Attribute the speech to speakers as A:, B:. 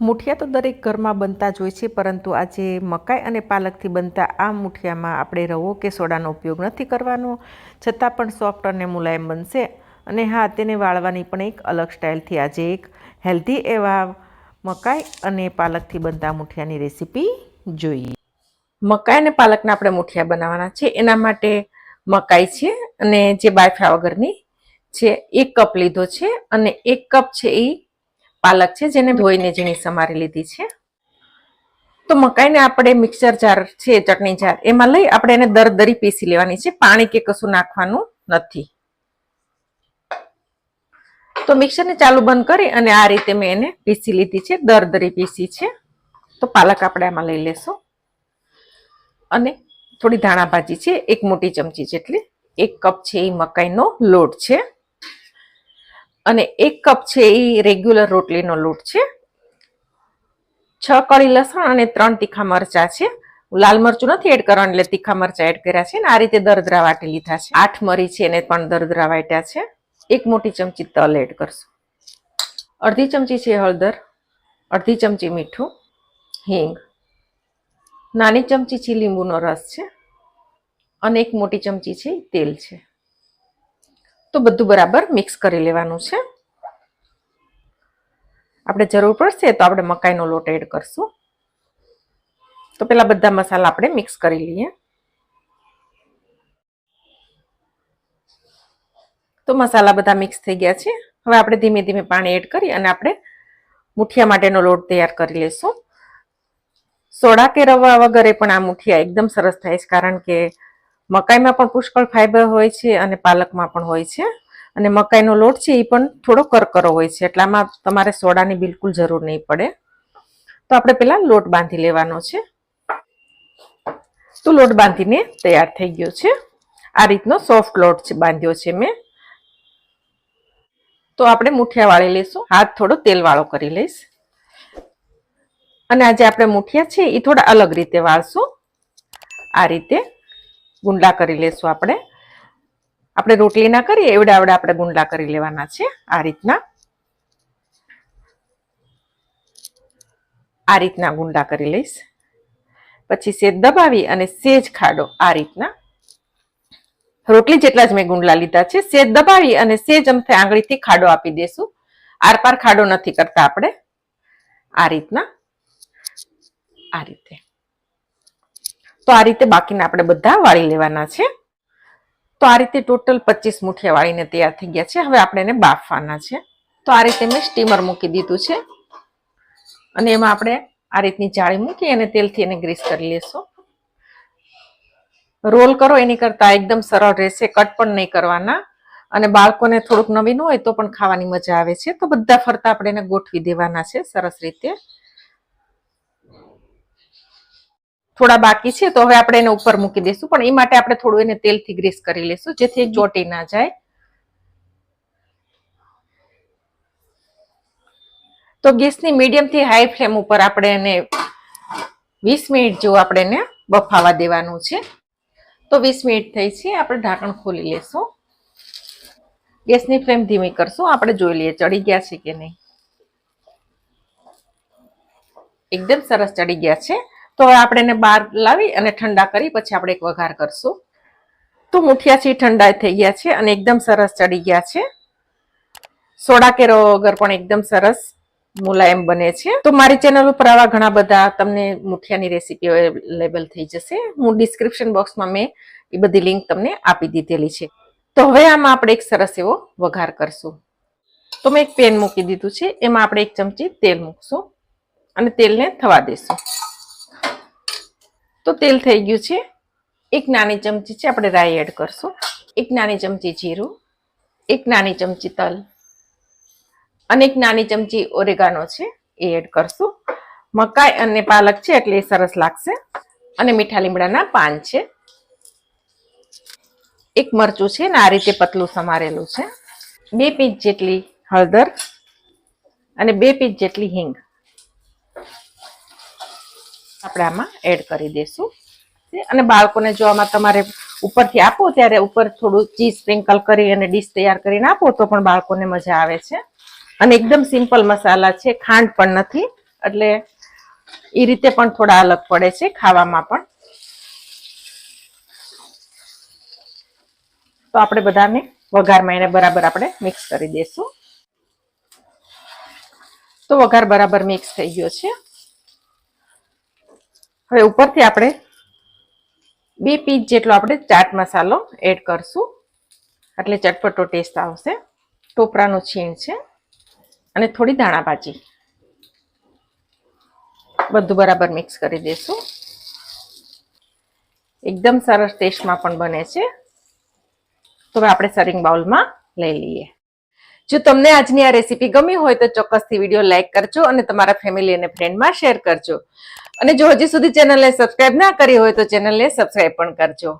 A: મુઠિયા તો દરેક ઘરમાં બનતા જ હોય છે, પરંતુ આજે મકાઈ અને પાલકથી બનતા આ મુઠિયામાં આપણે રવો કે સોડાનો ઉપયોગ નથી કરવાનો. છતાં પણ સોફ્ટ અને મુલાયમ બનશે અને હા, તેને વાળવાની પણ એક અલગ સ્ટાઇલથી આજે એક હેલ્ધી એવા મકાઈ અને પાલકથી બનતા મુઠિયાની રેસીપી જોઈએ. મકાઈ અને પાલકના આપણે મુઠિયા બનાવવાના છે. એના માટે મકાઈ છે અને જે બાફ્યા વગરની છે, એક કપ લીધો છે અને એક કપ છે એ પાલક છે, જેને ધોઈને ઝીણી સમારી લીધી છે. તો મકાઈને આપણે મિક્સર જાર છે, ચટણી જાર, એમાં લઈ આપણે એને દરદરી પીસી લેવાની છે. પાણી કે કશું નાખવાનું નથી. તો મિક્સરને ચાલુ બંધ કરી અને આ રીતે મેં એને પીસી લીધી છે દરદરી પીસી છે. તો પાલક આપણે આમાં લઈ લેશું. અને થોડી ધાણા ભાજી છે, એક મોટી ચમચી જેટલી. એક કપ છે એ મકાઈનો લોટ છે. અને એક કપ છે એ રેગ્યુલર રોટલીનો લોટ છે. છ કળી લસણ અને ત્રણ તીખા મરચા છે. લાલ મરચું નથી એડ કરવાનું, એટલે તીખા મરચા એડ કર્યા છે અને આ રીતે દરદરા વાટી લીધા છે. આઠ મરી છે એને પણ દરદરા વાટ્યા છે. એક મોટી ચમચી તલ એડ કરશું. અડધી ચમચી છે હળદર, અડધી ચમચી મીઠું, હિંગ, નાની ચમચી છે લીંબુનો રસ છે અને એક મોટી ચમચી છે તેલ છે. તો બધું બરાબર મિક્સ કરી લેવાનું છે. આપણે જરૂર પડશે તો આપણે મકાઈનો લોટ એડ કરશું. તો પેલા બધા મસાલા આપણે મિક્સ કરી લઈએ. તો મસાલા બધા મિક્સ થઈ ગયા છે. હવે આપણે ધીમે ધીમે પાણી એડ કરી અને આપણે મુઠિયા માટેનો લોટ તૈયાર કરી લઈશું સોડા કે રવા વગેરે પણ આ મુઠિયા એકદમ સરસ થાય છે, કારણ કે મકાઈમાં પણ પુષ્કળ ફાઈબર હોય છે અને પાલકમાં પણ હોય છે. અને મકાઈનો લોટ છે, એ પણ થોડો કરકરો હોય છે, એટલે આમાં તમારે સોડાની બિલકુલ જરૂર નહીં પડે. તો આપણે પેલા લોટ બાંધી લેવાનો છે. તો લોટ બાંધીને તૈયાર થઈ ગયો છે. આ રીતનો સોફ્ટ લોટ છે, બાંધ્યો છે મેં. તો આપણે મુઠિયા વાળી લઈશું. હાથ થોડો તેલ વાળો કરી લઈશ. અને આજે આપણે મુઠિયા છે, એ થોડા અલગ રીતે વાળશું. આ રીતે. ગુંડલા કરી લેશું આપણે. આપણે રોટલી ના કરીએ, એવડા એવડા આપણે ગુંડલા કરી લેવાના છે આ રીતના. આ રીતના ગુંડા કરી લઈશ. પછી સેજ દબાવી અને સેજ ખાડો આ રીતના. રોટલી જેટલા જ મેં ગુંડલા લીધા છે, સેજ દબાવી અને સેજ અમથે આંગળીથી ખાડો આપી દેશું. આરપાર ખાડો નથી કરતા આપણે. આ રીતના. આ રીતે. તો આ રીતે બાકીના આપણે બધા વાળી લેવાના છે. તો આ રીતે ટોટલ પચીસ મુઠિયા વાળીને તૈયાર થઈ ગયા છે. હવે આપણે એને બાફવાના છે. તો આ રીતે મેં સ્ટીમર મૂકી દીધું છે. અને એમાં આપણે આ રીતની જાળી મૂકી અને તેલથી એને ગ્રીસ કરી લેશું. રોલ કરો એની કરતા એકદમ સરળ રહેશે, કટ પણ નહીં કરવાના. અને બાળકોને થોડુંક નવીન હોય તો પણ ખાવાની મજા આવે છે. તો બધા ફરતા આપણે એને ગોઠવી દેવાના છે સરસ રીતે. થોડા બાકી છે તો હવે આપણે એને ઉપર મૂકી દઈશું. પણ એ માટે આપણે થોડું એને તેલથી ગ્રીસ કરી લેશું જેથી ચોટી ના જાય. તો ગેસની મીડિયમથી હાઈ ફ્લેમ ઉપર આપણે એને વીસ મિનિટ જેવું આપણે એને બફાવા દેવાનું છે. તો વીસ મિનિટ થઈ છે આપણે ઢાંકણ ખોલી લેશું ગેસની ફ્લેમ ધીમી કરશું આપણે જોઈ લઈએ ચડી ગયા છે કે નહીં. એકદમ સરસ ચડી ગયા છે. તો આપણે એને બહાર લાવી અને ઠંડા કરી પછી આપણે એક વઘાર કરશું. તો મુઠિયા છે ઠંડા થઈ ગયા છે અને એકદમ સરસ ચડી ગયા છે. સોડા કેરો વગર પણ એકદમ સરસ મુલાયમ બને છે. તો મારી ચેનલ ઉપર આવા ઘણા બધા તમને મુઠિયાની રેસીપી અવેલેબલ થઈ જશે. હું ડિસ્ક્રિપ્શન બોક્સમાં મેં એ બધી લિંક તમને આપી દીધેલી છે. તો હવે આમાં આપણે એક સરસ એવો વઘાર કરશું. તો મેં એક પેન મૂકી દીધું છે. એમાં આપણે એક ચમચી તેલ મૂકશું અને તેલને થવા દઈશું તો તેલ થઈ ગયું છે. એક નાની ચમચી છે, આપણે રાઈ એડ કરશું. એક નાની ચમચી જીરું, એક નાની ચમચી તલ અને એક નાની ચમચી ઓરેગાનો છે, એ એડ કરશું. મકાઈ અને પાલક છે, એટલે સરસ લાગશે. અને મીઠા લીમડાના પાન છે. એક મરચું છે, ને આ રીતે પતલું સમારેલું છે. બે પીંચ જેટલી હળદર અને બે પીંચ જેટલી હિંગ. આપણે આમાં એડ કરી દઈશું અને બાળકોને જો આમાં તમારે ઉપરથી આપો, ત્યારે ઉપર થોડું ચીઝ સ્પ્રિંકલ કરી અને ડીશ તૈયાર કરીને આપો, તો પણ બાળકોને મજા આવે છે. અને એકદમ સિમ્પલ મસાલા છે, ખાંડ પણ નથી, એટલે એ રીતે પણ થોડા અલગ પડે છે ખાવામાં પણ. તો આપણે બધાને વઘારમાં એને બરાબર આપણે મિક્સ કરી દઈશું તો વઘાર બરાબર મિક્સ થઈ ગયો છે. હવે ઉપરથી આપણે બે પીસ જેટલો આપણે ચાટ મસાલો એડ કરશું. એટલે ચટપટો ટેસ્ટ આવશે. ટોપરાનું છીણ છે. અને થોડી દાણા ભાજી. બધું બરાબર મિક્સ કરી દઈશું એકદમ સરસ ટેસ્ટમાં પણ બને છે. તો હવે આપણે સરિંગ બાઉલમાં લઈ લઈએ. જો તમને આજની આ રેસીપી ગમી હોય તો ચોક્કસથી વીડિયો લાઇક કરજો અને તમારા ફેમિલી અને ફ્રેન્ડમાં શેર કરજો. અને જો હજી સુધી ચેનલને સબસ્ક્રાઇબ ના કરી હોય તો ચેનલને સબસ્ક્રાઇબ પણ કરજો.